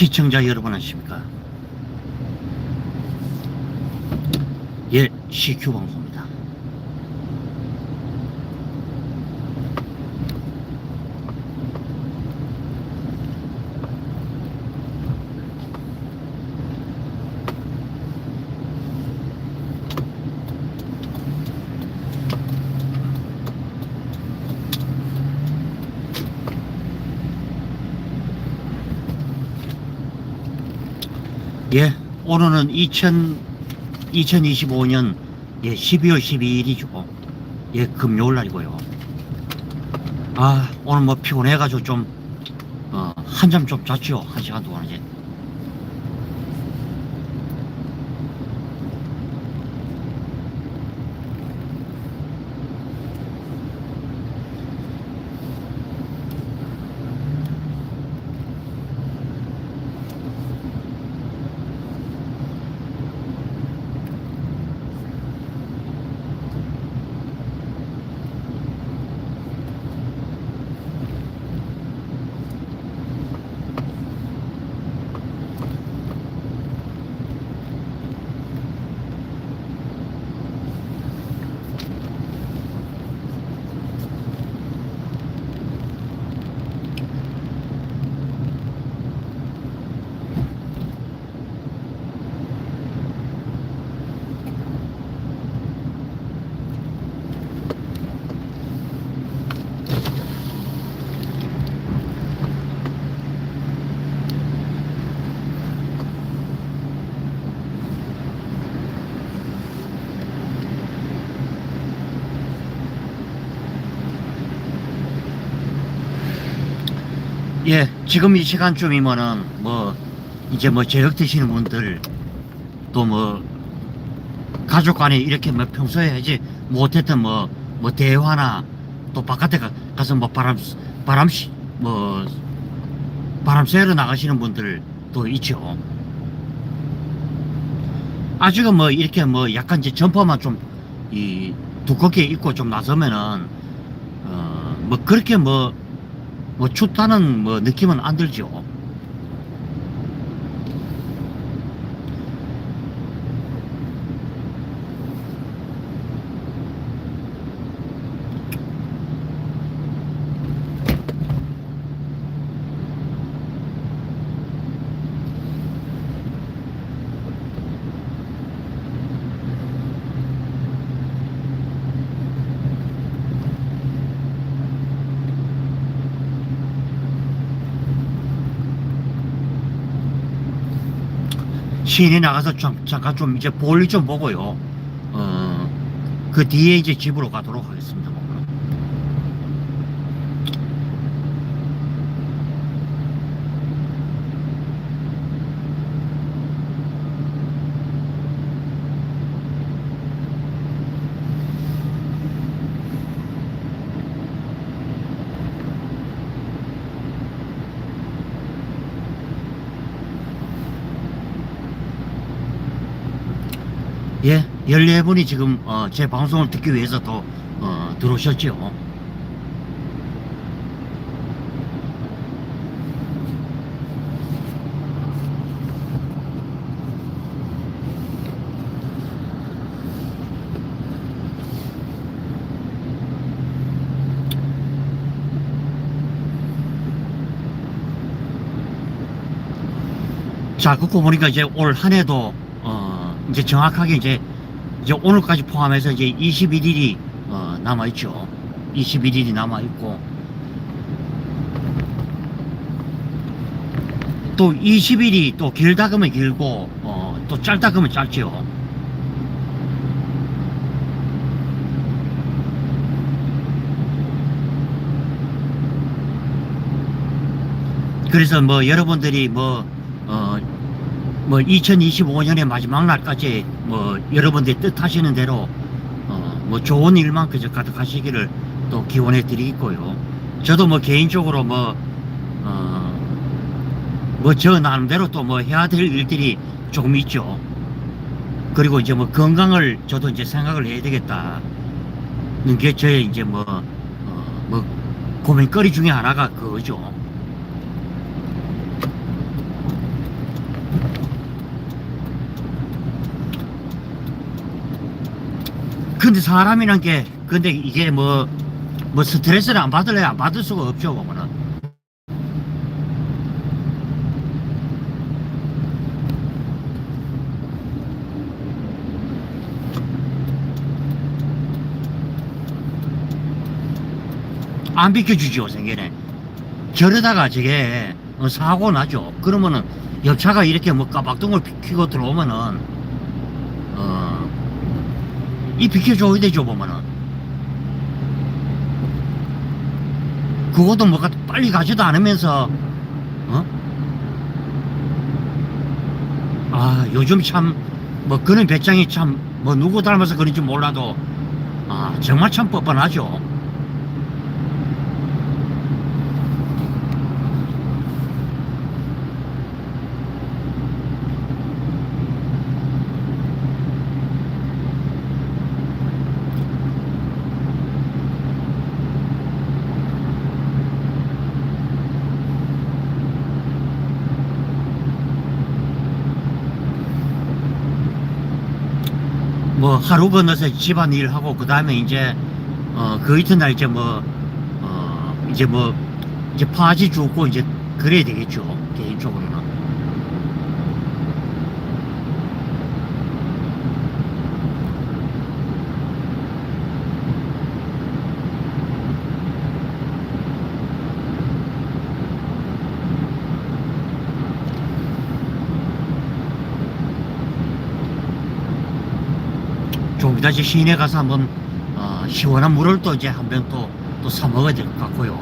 시청자 여러분 안녕하십니까? 예 CQ 방송입니다 예 오늘은 2000, 2025년 예 12월 12일이죠 예 금요일 날이고요. 아 오늘 뭐 피곤해가지고 좀 어, 한잠 좀 잤죠 한 시간 동안 이제 예, 지금 이 시간쯤이면은 뭐 이제 뭐 저녁 드시는 분들 또 뭐 가족 간에 이렇게 뭐 평소에 이제 못했던 뭐 뭐 대화나 또 바깥에 가, 가서 뭐 바람 바람 씨- 뭐 바람 쐬러 나가시는 분들 또 있죠. 아직은 뭐 이렇게 뭐 약간 이제 점퍼만 좀 이 두껍게 입고 좀 나서면은 어 뭐 그렇게 뭐 뭐 춥다는 뭐 느낌은 안 들죠. 시인이 나가서 좀, 잠깐 좀 이제 볼일 좀 보고요. 어, 그 뒤에 이제 집으로 가도록 하겠습니다. 뭐. 예, 14분이 지금 어, 제 방송을 듣기 위해서 또 어, 들어오셨죠. 자, 그거 보니까 이제 올 한 해도 어, 이제 정확하게 이제 이제 오늘까지 포함해서 이제 21일이 어, 남아 있죠. 21일이 남아 있고 또 20일이 또 길다 그면 길고 어, 또 짧다 그면 짧죠. 그래서 뭐 여러분들이 뭐 어, 뭐 2025년의 마지막 날까지 뭐 여러분들이 뜻하시는 대로 어, 뭐 좋은 일만 그저 가득하시기를 또 기원해 드리고요. 저도 뭐 개인적으로 뭐 어, 뭐 저 나름대로 또 뭐 해야 될 일들이 조금 있죠. 그리고 이제 뭐 건강을 저도 이제 생각을 해야 되겠다 는 게 저의 이제 뭐, 어, 뭐 고민거리 중에 하나가 그거죠. 근데 사람이란 게 근데 이게 뭐뭐 스트레스를 안 받을래 안 받을 수가 없죠 보면은 안 비켜주죠 생계네 저러다가 저게 어, 사고 나죠. 그러면은 옆차가 이렇게 뭐 까박동을 비키고 들어오면은 어, 이 비켜줘야 되죠 보면은 그것도 뭐가 빨리 가지도 않으면서 어? 아 요즘 참 뭐 그런 배짱이 참 뭐 누구 닮아서 그런지 몰라도 아 정말 참 뻔뻔하죠 뭐 하루 건너서 집안 일하고 그 다음에 이제 어그 이튿날 이제 뭐 어 이제 뭐 이제 파지 주고 이제 그래야 되겠죠 개인적으로 이따 이제 시내 가서 한번 어, 시원한 물을 또 이제 한병또또 사 먹어야 될 것 같고요.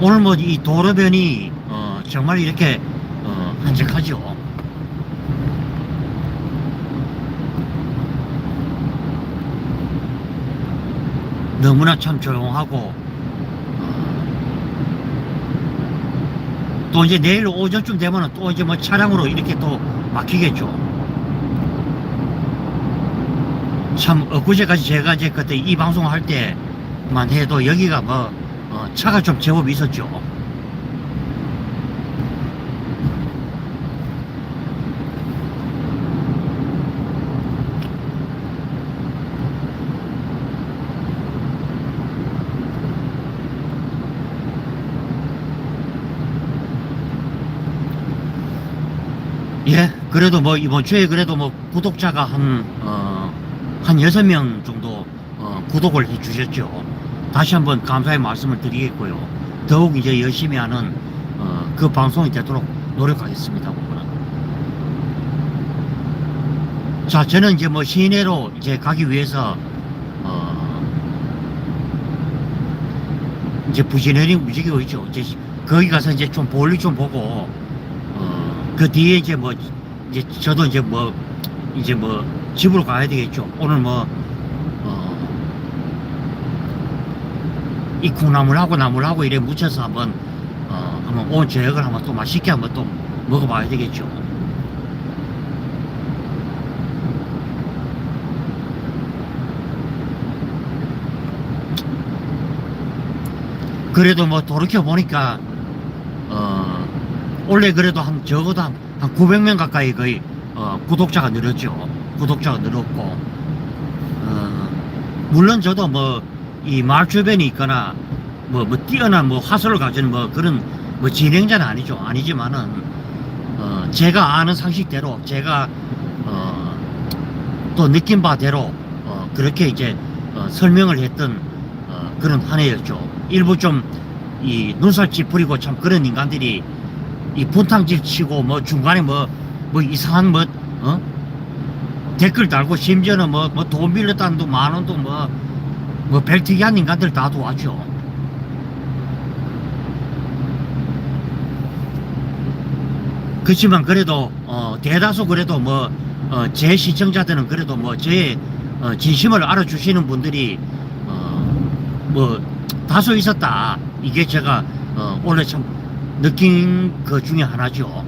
오늘 뭐 이 도로변이 어, 정말 이렇게 어, 한적하죠. 너무나 참 조용하고 어, 또 이제 내일 오전쯤 되면은 또 이제 뭐 차량으로 이렇게 또 막히겠죠. 참 엊그제까지 제가 이제 그때 이 방송 할 때만 해도 여기가 뭐 어, 차가 좀 제법 있었죠. 예, 그래도 뭐 이번 주에 그래도 뭐 구독자가 한, 어, 한 여섯 명 정도, 어, 구독을 해 주셨죠. 다시 한번 감사의 말씀을 드리겠고요. 더욱 이제 열심히 하는, 어, 그 방송이 되도록 노력하겠습니다. 자, 저는 이제 뭐 시내로 이제 가기 위해서, 어, 이제 부지런히 움직이고 있죠. 이제 거기 가서 이제 좀 볼일 좀 보고, 어, 그 뒤에 이제 뭐, 이제 저도 이제 뭐, 이제 뭐, 집으로 가야 되겠죠. 오늘 뭐, 어, 이 콩나물하고 나물하고 이래 묻혀서 한번, 어, 한번 온 저녁을 한번 또 맛있게 한번 또 먹어봐야 되겠죠. 그래도 뭐 돌이켜 보니까 어 원래 그래도 한 적어도 한, 한 900명 가까이 거의 어, 구독자가 늘었죠. 구독자가 늘었고 어, 물론 저도 뭐 이 마을 주변에 있거나 뭐, 뭐 뛰어난 뭐 화술을 가진 뭐 그런 뭐 진행자는 아니죠. 아니지만은 어, 제가 아는 상식대로 제가 어, 또 느낀 바대로 어, 그렇게 이제 어, 설명을 했던 어, 그런 한 해였죠. 일부 좀 이 눈살 찌푸리고 참 그런 인간들이 이 분탕질 치고 뭐 중간에 뭐뭐 이상한 뭐 어? 댓글 달고 심지어는 뭐뭐돈 빌렸다는 돈 만 원도 뭐 뭐 별특이한 인간들 다 도와줘. 그렇지만 그래도 어 대다수 그래도 뭐제 어 시청자들은 그래도 뭐제 어 진심을 알아주시는 분들이 어뭐 다소 있었다. 이게 제가 어 원래 참 느낀 그 중에 하나죠.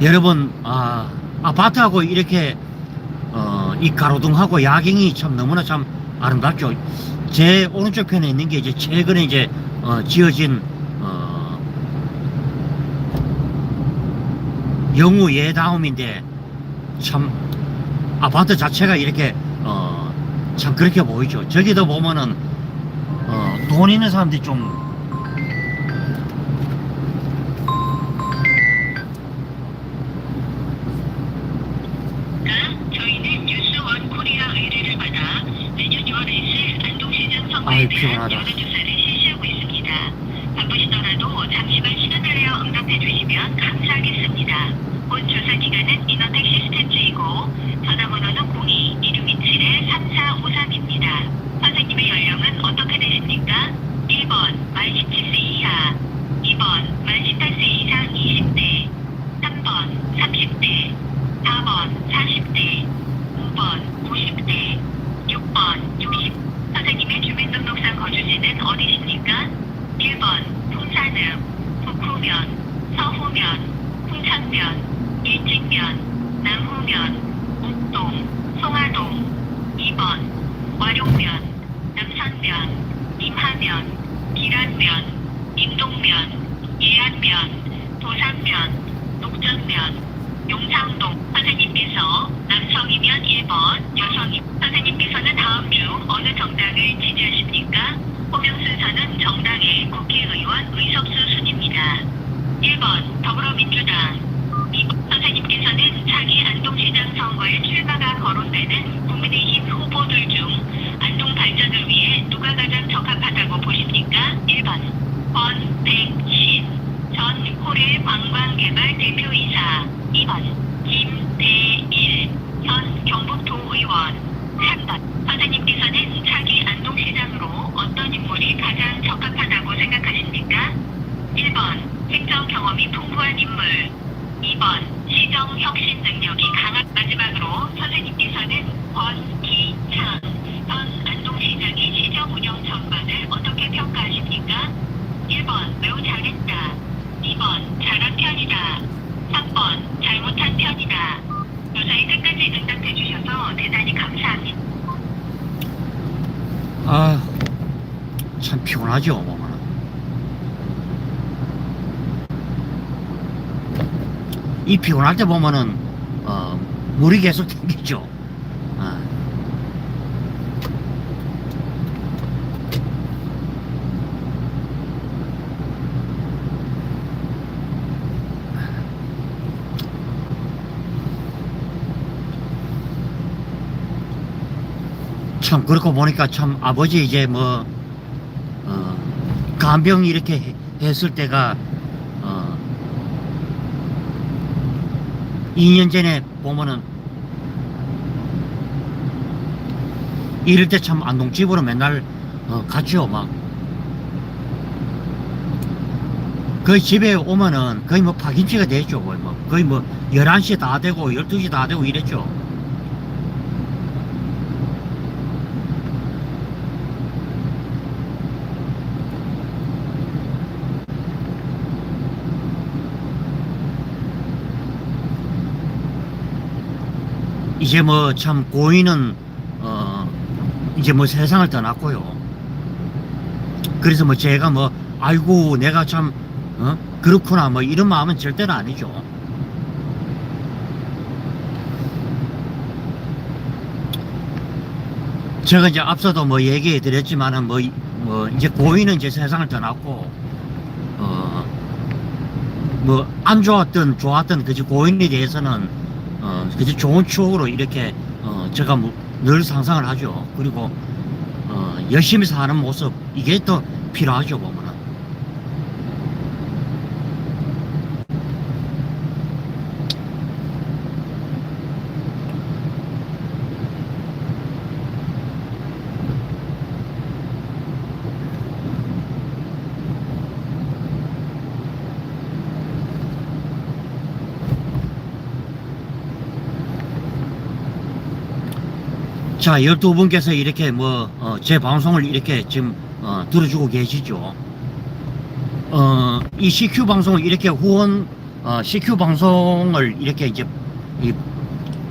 여러분 아, 아파트하고 이렇게 어, 이 가로등하고 야경이 참 너무나 참 아름답죠. 제 오른쪽 편에 있는 게 이제 최근에 이제 어, 지어진 어, 영우 예다움인데 참 아파트 자체가 이렇게 어, 참 그렇게 보이죠. 저기도 보면은 어, 돈 있는 사람들이 좀 이 피곤할 때 보면은, 어, 물이 계속 땡기죠. 아. 참 그렇고 보니까 참 아버지 이제 뭐 어, 간병 이렇게 해- 했을 때가 어, 2년 전에 보면은 이럴 때 참 안동집으로 맨날 어, 갔죠 막. 거의 집에 오면은 거의 뭐 파김치가 됐죠 거의 뭐. 거의 뭐 11시 다 되고 12시 다 되고 이랬죠 이제 뭐 참 고인은 어 이제 뭐 세상을 떠났고요. 그래서 뭐 제가 뭐 아이고 내가 참 어? 그렇구나 뭐 이런 마음은 절대로 아니죠. 제가 이제 앞서도 뭐 얘기해 드렸지만은 뭐, 이- 뭐 이제 고인은 이제 세상을 떠났고 어 뭐 안 좋았던 좋았던 그지 고인에 대해서는 어 그저 좋은 추억으로 이렇게 어 어, 제가 뭐, 늘 상상을 하죠. 그리고 어, 열심히 사는 모습 이게 또 필요하죠 보면은. 자, 12분께서 이렇게 뭐, 어, 제 방송을 이렇게 지금, 어, 들어주고 계시죠. 어, 이 CQ 방송을 이렇게 후원, 어, CQ 방송을 이렇게 이제, 이,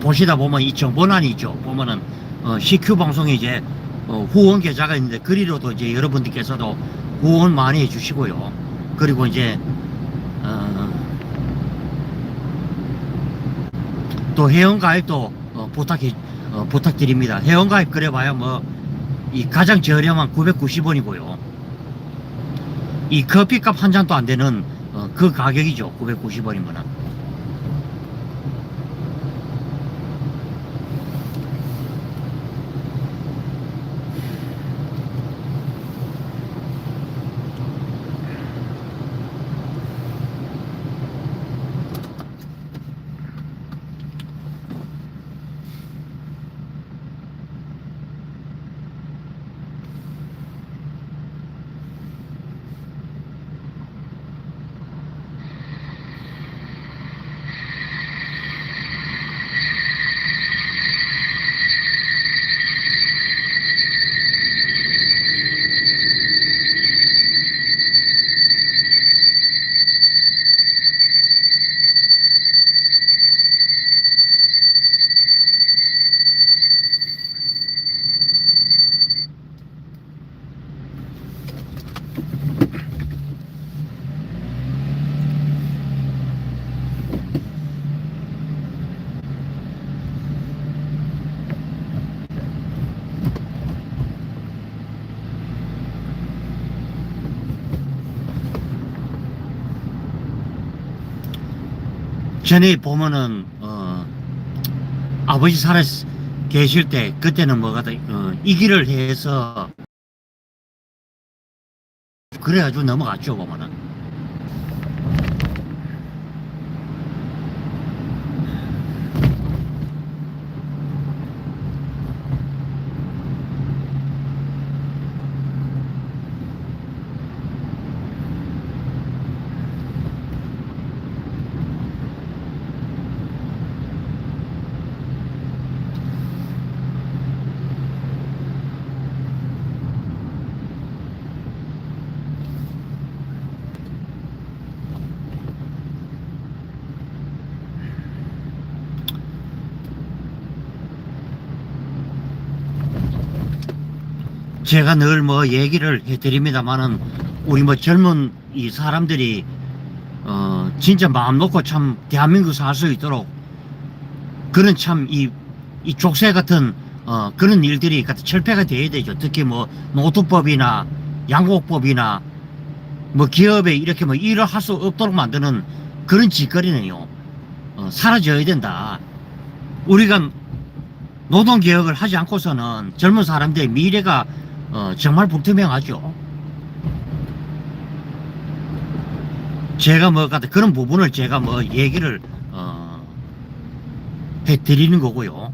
보시다 보면 이 정보란이 있죠. 보면은, 어, CQ 방송에 이제, 어, 후원 계좌가 있는데, 그리로도 이제 여러분들께서도 후원 많이 해주시고요. 그리고 이제, 어, 또 회원가입도 어, 부탁해, 어, 부탁드립니다. 회원가입 그래봐야 뭐, 이 가장 저렴한 990원이고요. 이 커피값 한 잔도 안 되는 어, 그 가격이죠. 990원이면 전에 보면은 어, 아버지 살아 계실 때 그때는 뭐가 다 어, 이 길을 해서 그래가지고 넘어갔죠 보면은 제가 늘 뭐 얘기를 해드립니다만은 우리 뭐 젊은 이 사람들이 어 진짜 마음 놓고 참 대한민국 살 수 있도록 그런 참 이 이 족쇄 같은 어 그런 일들이 같은 철폐가 돼야 되죠. 특히 뭐 노트법이나 양곡법이나 뭐 기업에 이렇게 뭐 일을 할 수 없도록 만드는 그런 짓거리는요 어, 사라져야 된다. 우리가 노동 개혁을 하지 않고서는 젊은 사람들의 미래가 어, 정말 불투명하죠. 제가 뭐 그런 부분을 제가 뭐 얘기를 어, 해드리는 거고요.